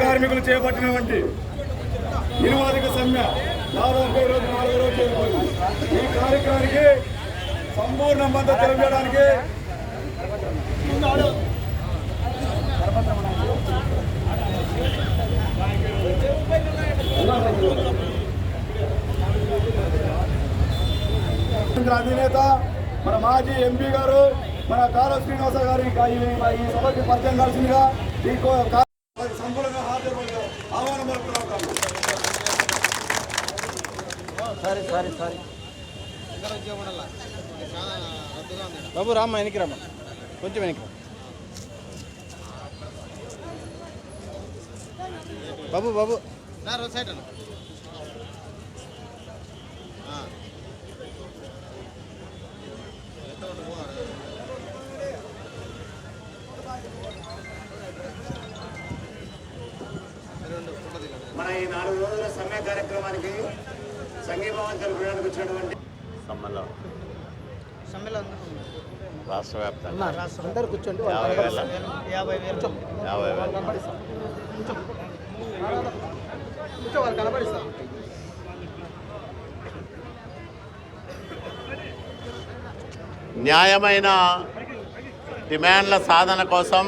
కార్మికులు చేపట్టినటువంటి ఇనువాదిక సమ్మె దాదాపు ఈరోజు రోజు నాలుగో రోజు చేరుకుంది ఈ కార్యక్రమానికి సంపూర్ణ మద్దతు తెలియజేయడానికి అధినేత మన మాజీ ఎంపీ గారు మన కాల శ్రీనివాస గారి ఈ- ఈ సభకి పరిచయం కావాల్సిందిగా ఈ సంపూర్ణంగా హాజరు ఆహ్వానం పలుకుతున్నాం సరే సరే సరే. బాబు రామ్మ వెనక్కి రమ్మ. కొంచెం వెనక్కి. బాబు బాబు. మన ఈ నాలుగు రోజుల సమ్మె కార్యక్రమానికి సంఘీభావం తెలుపడానికి వచ్చినటువంటి సమ్మలో. రాష్ట్ర వ్యాప్తంగా. యాభై వేల. యాభై వేలు. న్యాయమైన డిమాండ్ల సాధన కోసం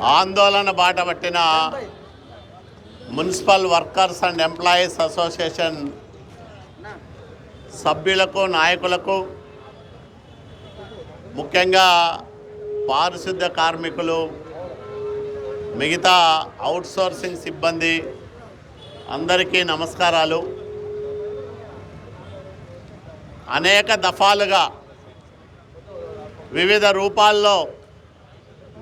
ఆందోళన బాట పట్టిన municipal workers and employees association సభ్యులకు నాయకులకు ముఖ్యంగా పారిశుద్ధ్య కార్మికులు మిగతా అవుట్సోర్సింగ్ సిబ్బంది అందరికీ నమస్కారాలు. అనేక దఫాలుగా వివిధ రూపాల్లో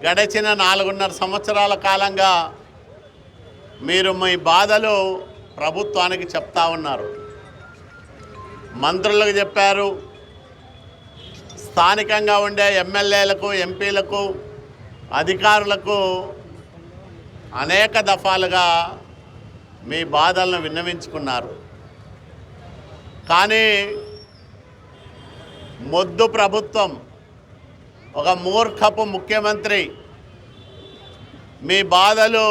గడిచిన నాలుగున్నర సంవత్సరాల కాలంగా మీరు మీ బాధలు ప్రభుత్వానికి చెప్తా ఉన్నారు. మంత్రులకు చెప్పారు స్థానికంగా ఉండే ఎమ్మెల్యేలకు ఎంపీలకు అధికారులకు అనేక దఫాలుగా మీ బాధలను విన్నవించుకున్నారు. కానీ మొద్దు ప్రభుత్వం ఒక మూర్ఖపు ముఖ్యమంత్రి. మీ బాధలు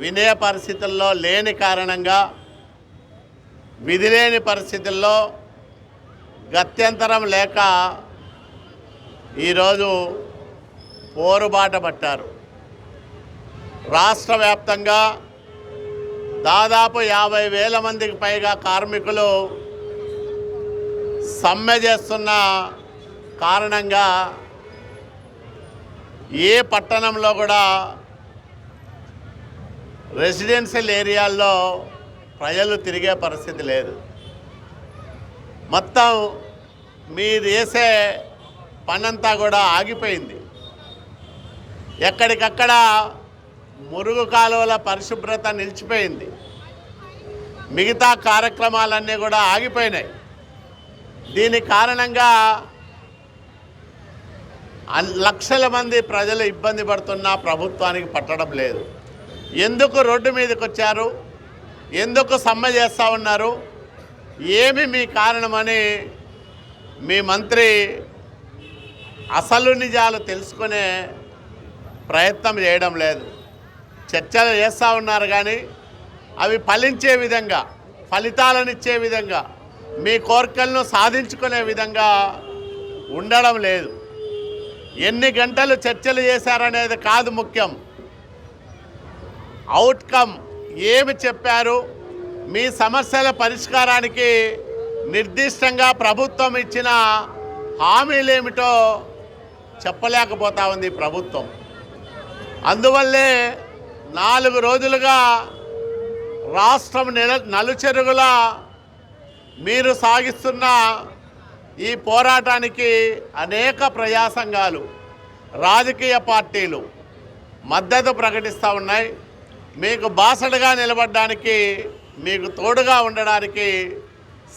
వినే పరిస్థితుల్లో లేని కారణంగా విధిలేని పరిస్థితుల్లో గత్యంతరం లేక ఈరోజు పోరుబాట పట్టారు. రాష్ట్ర వ్యాప్తంగా దాదాపు యాభై వేల మందికి పైగా కార్మికులు సమ్మె చేస్తున్న కారణంగా ఏ పట్టణంలో కూడా రెసిడెన్షియల్ ఏరియాల్లో ప్రజలు తిరిగే పరిస్థితి లేదు. మొత్తం మీరు చేసే పనంతా కూడా ఆగిపోయింది. ఎక్కడికక్కడ మురుగు కాలువల పరిశుభ్రత నిలిచిపోయింది. మిగతా కార్యక్రమాలన్నీ కూడా ఆగిపోయినాయి. దీని కారణంగా లక్షల మంది ప్రజలు ఇబ్బంది పడుతున్నా ప్రభుత్వానికి పట్టడం లేదు. ఎందుకు రోడ్డు మీదకి వచ్చారు? ఎందుకు సమ్మె చేస్తూ ఉన్నారు? ఏమి మీ కారణమని మీ మంత్రి అసలు నిజాలు తెలుసుకునే ప్రయత్నం చేయడం లేదు. చర్చలు చేస్తూ ఉన్నారు కానీ అవి ఫలించే విధంగా ఫలితాలను ఇచ్చే విధంగా మీ కోరికలను సాధించుకునే విధంగా ఉండడం లేదు. ఎన్ని గంటలు చర్చలు చేశారనేది కాదు ముఖ్యం. అవుట్కమ్ ఏమి చెప్పారు? మీ సమస్యల పరిష్కారానికి నిర్దిష్టంగా ప్రభుత్వం ఇచ్చిన హామీలేమిటో చెప్పలేకపోతా ఉంది ప్రభుత్వం. అందువల్లే నాలుగు రోజులుగా రాష్ట్రం నెల నలుచెరుగులా మీరు సాగిస్తున్న ఈ పోరాటానికి అనేక ప్రయాసంగాలు రాజకీయ పార్టీలు మద్దతు ప్రకటిస్తూ ఉన్నాయి. మీకు బాసటగా నిలబడడానికి మీకు తోడుగా ఉండడానికి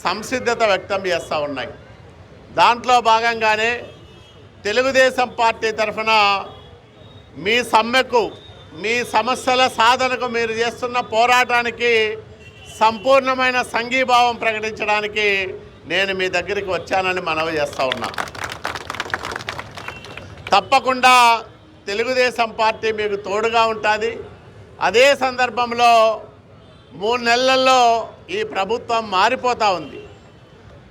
సంసిద్ధత వ్యక్తం చేస్తూ ఉన్నాయి. దాంట్లో భాగంగానే తెలుగుదేశం పార్టీ తరఫున మీ సమ్మెకు మీ సమస్యల సాధనకు మీరు చేస్తున్న పోరాటానికి సంపూర్ణమైన సంఘీభావం ప్రకటించడానికి నేను మీ దగ్గరికి వచ్చానని మనవి చేస్తూ ఉన్నా. తప్పకుండా తెలుగుదేశం పార్టీ మీకు తోడుగా ఉంటుంది. అదే సందర్భంలో మూడు నెలల్లో ఈ ప్రభుత్వం మారిపోతూ ఉంది.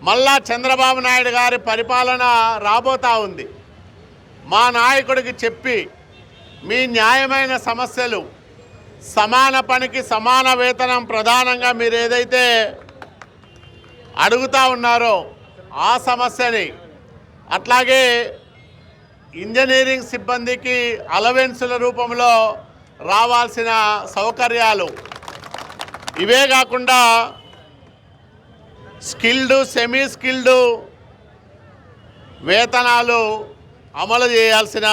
మళ్ళా చంద్రబాబు నాయుడు గారి పరిపాలన రాబోతూ ఉంది. మా నాయకుడికి చెప్పి మీ న్యాయమైన సమస్యలు సమాన పనికి సమాన వేతనం ప్రధానంగా మీరు ఏదైతే అడుగుతా ఉన్నారో ఆ సమస్యని. అట్లాగే ఇంజనీరింగ్ సిబ్బందికి అలవెన్సుల రూపంలో రావాల్సిన సౌకర్యాలు. ఇవే కాకుండా స్కిల్డ్ సెమీ స్కిల్డ్ వేతనాలు అమలు చేయాల్సిన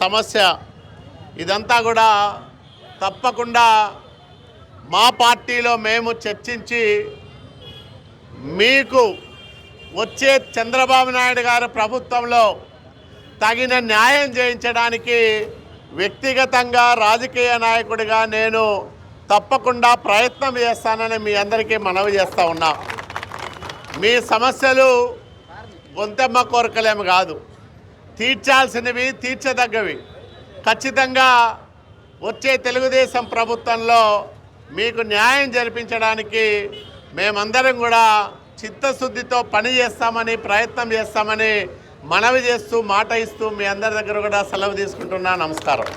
సమస్య. ఇదంతా కూడా తప్పకుండా మా పార్టీలో మేము చర్చించి మీకు వచ్చే చంద్రబాబు నాయుడు గారు ప్రభుత్వంలో తగిన న్యాయం చేయించడానికి వ్యక్తిగతంగా రాజకీయ నాయకుడిగా నేను తప్పకుండా ప్రయత్నం చేస్తానని మీ అందరికీ మనవి చేస్తూ ఉన్నా. మీ సమస్యలు గొంతెమ్మ కోరికలేమి కాదు. తీర్చాల్సినవి తీర్చదగ్గవి. ఖచ్చితంగా వచ్చే తెలుగుదేశం ప్రభుత్వంలో మీకు న్యాయం జరిపించడానికి మేమందరం కూడా చిత్తశుద్ధితో పని చేస్తామని ప్రయత్నం చేస్తామని మనవి చేస్తూ మాట ఇస్తూ మీ అందరి దగ్గర కూడా సెలవు తీసుకుంటున్నా. నమస్కారం.